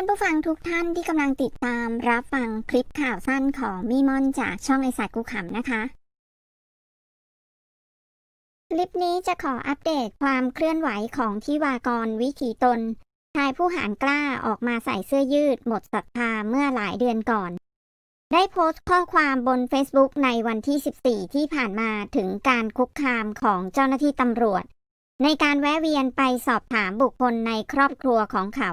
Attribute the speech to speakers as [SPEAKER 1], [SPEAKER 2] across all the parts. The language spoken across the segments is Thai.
[SPEAKER 1] านผู้ฟังทุกท่านที่กำลังติดตามรับฟังคลิปข่าวสั้นของมีมอนจากช่องไอสัตว์กูขำนะคะ คลิปนี้จะขออัปเดตความเคลื่อนไหวของทิวากรวิถีตน ชายผู้หารกล้าออกมาใส่เสื้อยืดหมดศรัทธาเมื่อหลายเดือนก่อน ได้โพสต์ข้อความบน Facebook ในวันที่ 14 ที่ผ่านมาถึงการคุกคามของเจ้าหน้าที่ตำรวจ ในการแวะเวียนไปสอบถามบุคคลในครอบครัวของเขา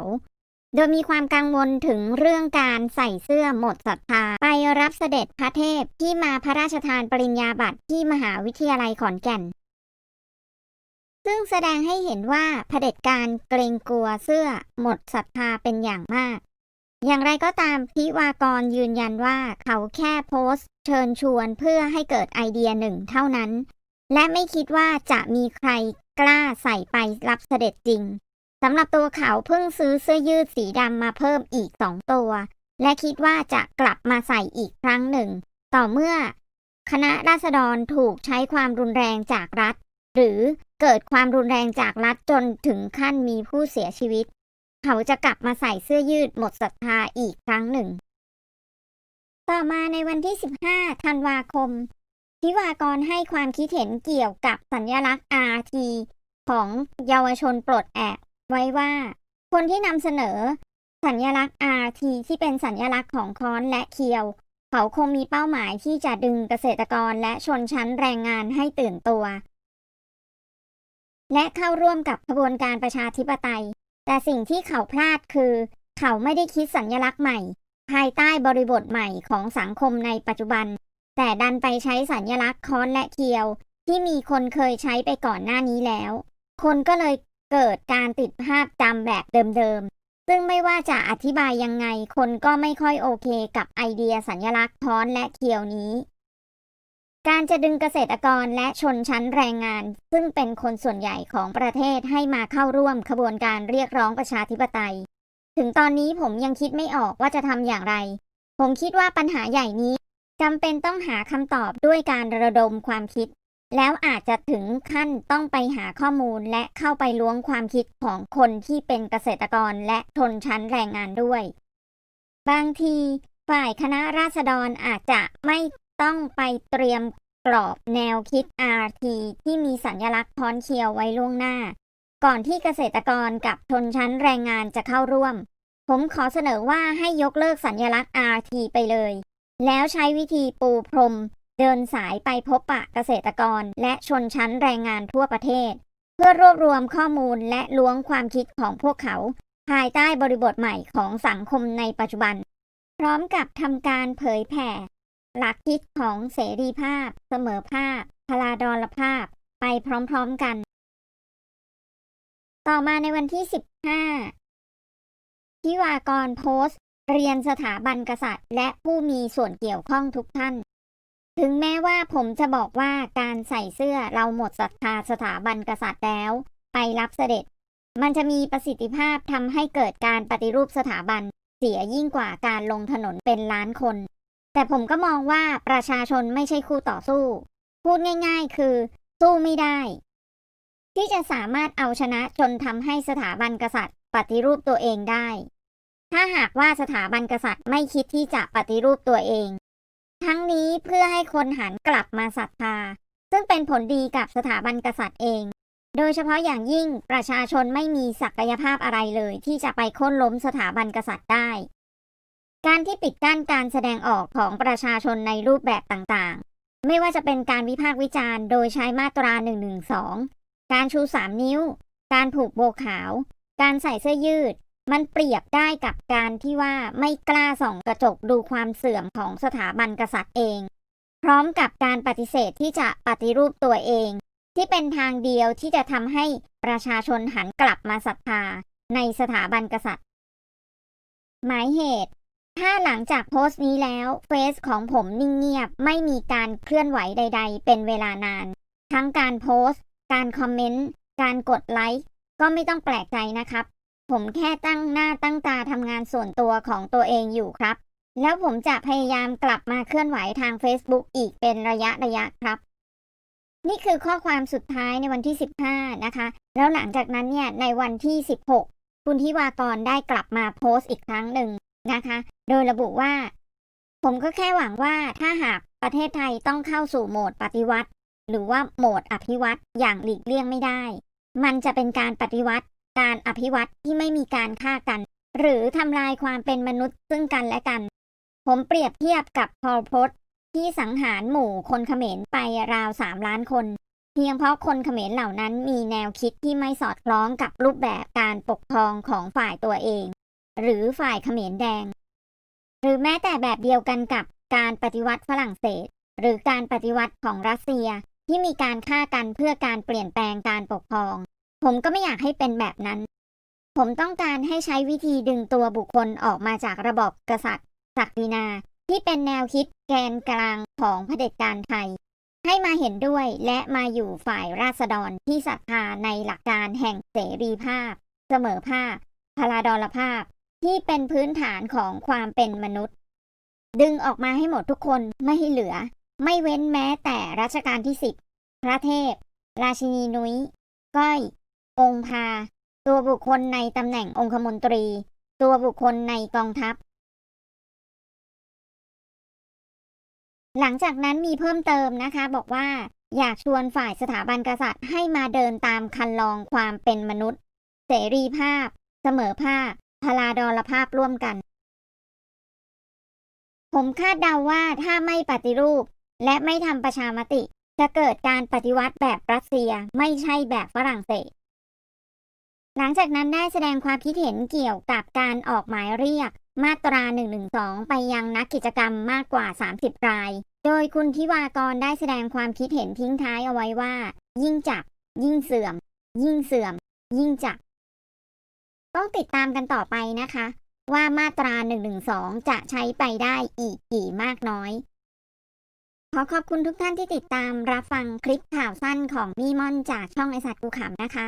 [SPEAKER 1] โดยมีความกังวลถึงเรื่องการใส่เสื้อหมดศรัทธา ไปรับเสด็จพระเทพที่มาพระราชทานปริญญาบัตรที่มหาวิทยาลัยขอนแก่น ซึ่งแสดงให้เห็นว่าเผด็จการเกรงกลัวเสื้อหมดศรัทธาเป็นอย่างมาก อย่างไรก็ตามพิวากรยืนยันว่าเขาแค่โพสต์ เชิญชวนเพื่อให้เกิดไอเดียหนึ่งเท่านั้น และไม่คิดว่าจะมีใครกล้าใส่ไปรับเสด็จจริง สำหรับตัวเขาเพิ่งซื้อเสื้อยืดสีดำมาเพิ่มอีกสองตัว และคิดว่าจะกลับมาใส่อีกครั้งหนึ่ง ต่อเมื่อ คณะราษฎรถูกใช้ความรุนแรงจากรัฐ หรือเกิดความรุนแรงจากรัฐจนถึงขั้นมีผู้เสียชีวิต เขาจะกลับมาใส่เสื้อยืดหมดศรัทธาอีกครั้งหนึ่ง ต่อมาในวันที่ 15 ธันวาคมทิวากรให้ความคิดเห็นเกี่ยวกับสัญญลักษณ์ RT ของเยาวชนปลดแอก ไว้ว่า คนที่นำเสนอ สัญญลักษณ์ RT ที่เป็นสัญญลักษณ์ของค้อนและเคียว เขาคงมีเป้าหมายที่จะดึงเกษตรกรและชนชั้นแรงงานให้ตื่นตัว และเข้าร่วมกับขบวนการประชาธิปไตย แต่สิ่งที่เขาพลาดคือ เขาไม่ได้คิดสัญญลักษณ์ใหม่ ภายใต้บริบทใหม่ของสังคมในปัจจุบัน แต่ดันไปใช้สัญญลักษณ์ค้อนและเคียวที่มีคนเคยใช้ไปก่อนหน้านี้แล้ว คนก็เลย เกิดการติดภาพจำแบบเดิมๆ ซึ่งไม่ว่าจะอธิบายยังไง คนก็ไม่ค่อยโอเคกับไอเดียสัญญลักษณ์ค้อนและเคียวนี้ การจะดึงเกษตรกรและชนชั้นแรงงาน ซึ่งเป็นคนส่วนใหญ่ของประเทศให้มาเข้าร่วมขบวนการเรียกร้องประชาธิปไตย ถึงตอนนี้ผมยังคิดไม่ออกว่าจะทำอย่างไร ผมคิดว่าปัญหาใหญ่นี้จำเป็นต้องหาคำตอบด้วยการระดมความคิด แล้วอาจจะถึงขั้นต้องไปหาข้อมูลและเข้าไปล้วงความคิดของคนที่เป็นเกษตรกรและชนชั้นแรงงานด้วย บางที ฝ่ายคณะราษฎรอาจจะไม่ต้องไปเตรียมกรอบแนวคิด RT ที่มีสัญลักษณ์ค้อนเคียวไว้ล่วงหน้า ก่อนที่เกษตรกรกับชนชั้นแรงงานจะเข้าร่วม ผมขอเสนอว่าให้ยกเลิกสัญลักษณ์ RT ไปเลย แล้วใช้วิธีปูพรม เดินสายไปพบปะเกษตรกร และชนชั้นแรงงานทั่วประเทศ เพื่อรวบรวมข้อมูลและล้วงความคิดของพวกเขา ภายใต้บริบทใหม่ของสังคมในปัจจุบัน พร้อมกับทำการเผยแผ่ หลักคิดของเสรีภาพ เสมอภาพ พลาดรภาพ ไปพร้อมๆกัน ต่อมาในวันที่ 15ทิวากรโพสต์ เรียนสถาบันกษัตริย์ และผู้มีส่วนเกี่ยวข้องทุกท่าน ถึงแม้ว่าผมจะบอกว่าการใส่เสื้อเราหมดศรัทธาสถาบันกษัตริย์แล้ว ไปรับเสด็จ มันจะมีประสิทธิภาพทำให้เกิดการปฏิรูปสถาบัน เสียยิ่งกว่าการลงถนนเป็นล้านคน แต่ผมก็มองว่าประชาชนไม่ใช่คู่ต่อสู้ พูดง่าย ๆ คือ สู้ไม่ได้ ที่จะสามารถเอาชนะจนทำให้สถาบันกษัตริย์ ปฏิรูปตัวเองได้ ถ้าหากว่าสถาบันกษัตริย์ไม่คิดที่จะปฏิรูปตัวเอง ทั้งนี้เพื่อให้คนหันกลับมาศรัทธา ซึ่งเป็นผลดีกับสถาบันกษัตริย์เอง โดยเฉพาะอย่างยิ่งประชาชนไม่มีศักยภาพอะไรเลย ที่จะไปโค่นล้มสถาบันกษัตริย์ได้ การที่ปิดกั้นการแสดงออกของประชาชนในรูปแบบต่างๆ ไม่ว่าจะเป็นการวิพากษ์วิจารณ์ โดยใช้มาตรา 112 การชู 3 นิ้ว การผูกโบขาว การใส่เสื้อยืด มันเปรียบได้กับการที่ว่าไม่กล้าส่องกระจกดูความเสื่อมของสถาบันกษัตริย์เอง พร้อมกับการปฏิเสธที่จะปฏิรูปตัวเอง ที่เป็นทางเดียวที่จะทำให้ประชาชนหันกลับมาศรัทธาในสถาบันกษัตริย์ หมายเหตุ ถ้าหลังจากโพสต์นี้แล้วเฟซของผมนิ่งเงียบไม่มีการเคลื่อนไหวใด ๆ เป็นเวลานาน ทั้งการโพสต์ การคอมเมนต์ การกดไลค์ก็ไม่ต้องแปลกใจนะครับ ผมแค่ตั้งหน้าตั้งตาทำงานส่วนตัวของตัวเองอยู่ครับ แล้วผมจะพยายามกลับมาเคลื่อนไหวทาง Facebook อีกเป็นระยะระยะครับ นี่คือข้อความสุดท้ายในวันที่ 15 นะคะ แล้วหลังจากนั้นเนี่ยในวันที่ 16 คุณทิวากรได้กลับมาโพสต์อีกครั้งหนึ่งนะคะ โดยระบุว่า ผมก็แค่หวังว่าถ้าหากประเทศไทยต้องเข้าสู่โหมดปฏิวัติ หรือว่าโหมดอภิวัตอย่างหลีกเลี่ยงไม่ได้ มันจะเป็นการปฏิวัติ การอภิวัตที่ไม่มีการฆ่ากัน หรือทำลายความเป็นมนุษย์ซึ่งกันและกัน ผมเปรียบเทียบกับพอลพศที่สังหารหมู่คนเขมรไปราวสามล้านคน เพียงเพราะคนเขมรเหล่านั้นมีแนวคิดที่ไม่สอดคล้องกับรูปแบบการปกครองของฝ่ายตัวเอง หรือฝ่ายเขมรแดง หรือแม้แต่แบบเดียวกันกับการปฏิวัติฝรั่งเศส หรือการปฏิวัติของรัสเซียที่มีการฆ่ากันเพื่อการเปลี่ยนแปลงการปกครอง ผมก็ไม่อยากให้เป็นแบบนั้น ผมต้องการให้ใช้วิธีดึงตัวบุคคลออกมาจากระบบกษัตริย์ศักดินา ที่เป็นแนวคิดแกนกลางของเผด็จการไทย ให้มาเห็นด้วยและมาอยู่ฝ่ายราษฎรที่ศรัทธาในหลักการแห่งเสรีภาพ เสมอภาคพลาดรภาพ ที่เป็นพื้นฐานของความเป็นมนุษย์ ดึงออกมาให้หมดทุกคนไม่ให้เหลือ ไม่เว้นแม้แต่รัชกาลที่สิบพระเทพ ราชินีนุ้ยก้อย องค์พา ตัวบุคคลในตำแหน่งองคมนตรี ตัวบุคคลในกองทัพ หลังจากนั้นมีเพิ่มเติมนะคะ บอกว่าอยากชวนฝ่ายสถาบันกษัตริย์ให้มาเดินตามคันลองความเป็นมนุษย์ เสรีภาพ เสมอภาคพลาดรภาพร่วมกัน ผมคาดเดาว่าถ้าไม่ปฏิรูป และไม่ทำประชามติ จะเกิดการปฏิวัติแบบรัสเซียไม่ใช่แบบฝรั่งเศส หลังจากนั้นได้แสดงความคิดเห็นเกี่ยวกับการออกหมายเรียก มาตรา 112 ไปยังนักกิจกรรมมากกว่า 30 ราย โดยคุณทิวากรได้แสดงความคิดเห็นทิ้งท้ายเอาไว้ว่า ยิ่งจับ ยิ่งเสื่อม ยิ่งเสื่อม ยิ่งจับ ต้องติดตามกันต่อไปนะคะ ว่ามาตรา 112 จะใช้ไปได้อีกกี่มากน้อย ขอขอบคุณทุกท่านที่ติดตามรับฟังคลิปข่าวสั้นของมี่มอนจากช่องไอสัตว์กูขำนะคะ